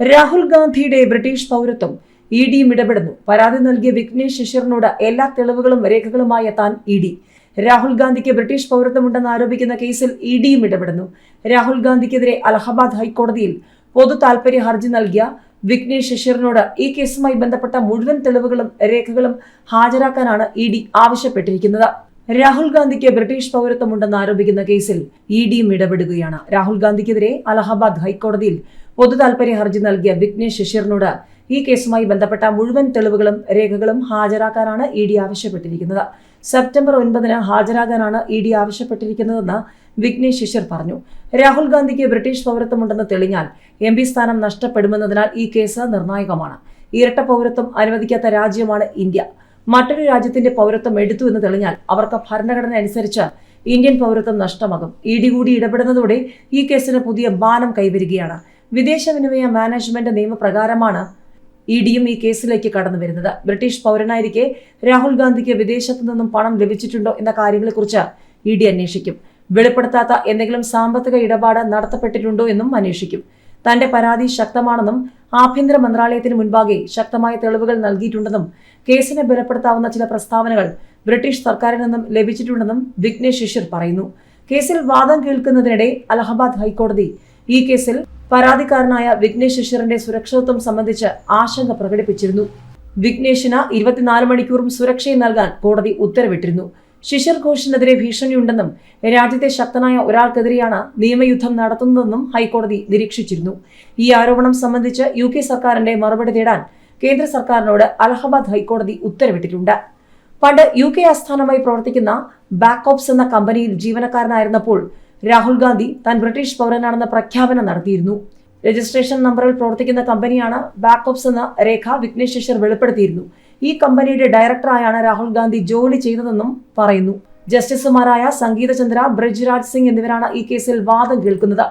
രാഹുൽ ഗാന്ധിയുടെ ബ്രിട്ടീഷ് പൗരത്വം. ഇ ഡിയും ഇടപെടുന്നു. പരാതി നൽകിയ വിഘ്നേഷ് ശിശിറിനോട് എല്ലാ തെളിവുകളും രേഖകളുമായി എത്താൻ ഇ ഡി. രാഹുൽ ഗാന്ധിക്ക് ബ്രിട്ടീഷ് പൗരത്വമുണ്ടെന്ന് ആരോപിക്കുന്ന കേസിൽ ഇ ഡിയും ഇടപെടുന്നു. രാഹുൽ ഗാന്ധിക്കെതിരെ അലഹബാദ് ഹൈക്കോടതിയിൽ പൊതു താൽപര്യ ഹർജി നൽകിയ വിഘ്നേഷ് ശിശിറിനോട് ഈ കേസുമായി ബന്ധപ്പെട്ട മുഴുവൻ തെളിവുകളും രേഖകളും ഹാജരാക്കാനാണ് ഇ ഡി ആവശ്യപ്പെട്ടിരിക്കുന്നത്. രാഹുൽ ഗാന്ധിക്ക് ബ്രിട്ടീഷ് പൗരത്വമുണ്ടെന്ന് ആരോപിക്കുന്ന കേസിൽ ഇ ഡിയും ഇടപെടുകയാണ്. രാഹുൽ ഗാന്ധിക്കെതിരെ അലഹബാദ് ഹൈക്കോടതിയിൽ പൊതു താൽപര്യ ഹർജി നൽകിയ വിഘ്നേഷ് ശിശിറിനോട് ഈ കേസുമായി ബന്ധപ്പെട്ട മുഴുവൻ തെളിവുകളും രേഖകളും ഹാജരാക്കാനാണ് ഇ ഡി ആവശ്യപ്പെട്ടിരിക്കുന്നത്. സെപ്റ്റംബർ ഒൻപതിന് ഹാജരാകാനാണ് ഇ ഡി ആവശ്യപ്പെട്ടിരിക്കുന്നതെന്ന് വിഘ്നേഷ് ശിശിർ പറഞ്ഞു. രാഹുൽ ഗാന്ധിക്ക് ബ്രിട്ടീഷ് പൗരത്വമുണ്ടെന്ന് തെളിഞ്ഞാൽ എം പി സ്ഥാനം നഷ്ടപ്പെടുമെന്നതിനാൽ ഈ കേസ് നിർണായകമാണ്. ഇരട്ട പൗരത്വം അനുവദിക്കാത്ത രാജ്യമാണ് ഇന്ത്യ. മറ്റൊരു രാജ്യത്തിന്റെ പൗരത്വം എടുത്തു എന്ന് തെളിഞ്ഞാൽ അവർക്ക് ഭരണഘടന അനുസരിച്ച് ഇന്ത്യൻ പൗരത്വം നഷ്ടമാകും. ഇ ഡി കൂടി ഇടപെടുന്നതോടെ ഈ കേസിന് പുതിയ ബാനം കൈവരികയാണ്. വിദേശ വിനിമയ മാനേജ്മെന്റ് നിയമപ്രകാരമാണ് ഇ ഡിയും ഈ കേസിലേക്ക് കടന്നു വരുന്നത്. ബ്രിട്ടീഷ് പൗരനായിരിക്കെ രാഹുൽ ഗാന്ധിക്ക് വിദേശത്തു നിന്നും പണം ലഭിച്ചിട്ടുണ്ടോ എന്ന കാര്യങ്ങളെക്കുറിച്ച് ഇ ഡി അന്വേഷിക്കും. വെളിപ്പെടുത്താത്ത എന്തെങ്കിലും സാമ്പത്തിക ഇടപാട് നടത്തപ്പെട്ടിട്ടുണ്ടോ എന്നും അന്വേഷിക്കും. തന്റെ പരാതി ശക്തമാണെന്നും ആഭ്യന്തര മന്ത്രാലയത്തിന് മുൻപാകെ ശക്തമായ തെളിവുകൾ നൽകിയിട്ടുണ്ടെന്നും കേസിനെ ബലപ്പെടുത്താവുന്ന ചില പ്രസ്താവനകൾ ബ്രിട്ടീഷ് സർക്കാരിൽ നിന്നും ലഭിച്ചിട്ടുണ്ടെന്നും വിഘ്നേഷ് ശിഷിർ പറയുന്നു. കേസിൽ വാദം കേൾക്കുന്നതിനിടെ അലഹബാദ് ഹൈക്കോടതി ഈ കേസിൽ പരാതിക്കാരനായ വിഘ്നേഷ് ശിശിറിന്റെ സുരക്ഷിതത്വം സംബന്ധിച്ച് ആശങ്ക പ്രകടിപ്പിച്ചിരുന്നു. വിഘ്നേഷിന് ഇരുപത്തിനാല് മണിക്കൂറും സുരക്ഷയും നൽകാൻ കോടതി ഉത്തരവിട്ടിരുന്നു. ശിശിർ ഘോഷിനെതിരെ ഭീഷണിയുണ്ടെന്നും രാജ്യത്തെ ശക്തനായ ഒരാൾക്കെതിരെയാണ് നിയമയുദ്ധം നടത്തുന്നതെന്നും ഹൈക്കോടതി നിരീക്ഷിച്ചിരുന്നു. ഈ ആരോപണം സംബന്ധിച്ച് യു കെ സർക്കാരിന്റെ മറുപടി തേടാൻ കേന്ദ്ര സർക്കാരിനോട് അലഹബാദ് ഹൈക്കോടതി ഉത്തരവിട്ടിട്ടുണ്ട്. പണ്ട് യു കെ ആസ്ഥാനമായി പ്രവർത്തിക്കുന്ന ബാക്കോപ്സ് എന്ന കമ്പനിയിൽ ജീവനക്കാരനായിരുന്നപ്പോൾ രാഹുൽ ഗാന്ധി താൻ ബ്രിട്ടീഷ് പൗരനാണെന്ന പ്രഖ്യാപനം നടത്തിയിരുന്നു. രജിസ്ട്രേഷൻ നമ്പറിൽ പ്രവർത്തിക്കുന്ന കമ്പനിയാണ് ബാക്കോപ്സ് എന്ന രേഖ വിഘ്നേഷ് ശേഷർ വെളിപ്പെടുത്തിയിരുന്നു. ഈ കമ്പനിയുടെ ഡയറക്ടറായാണ് രാഹുൽ ഗാന്ധി ജോലി ചെയ്തതെന്നും പറയുന്നു. ജസ്റ്റിസുമാരായ സംഗീത ചന്ദ്ര ബ്രിജ്രാജ് സിംഗ് എന്നിവരാണ് ഈ കേസിൽ വാദം കേൾക്കുന്നത്.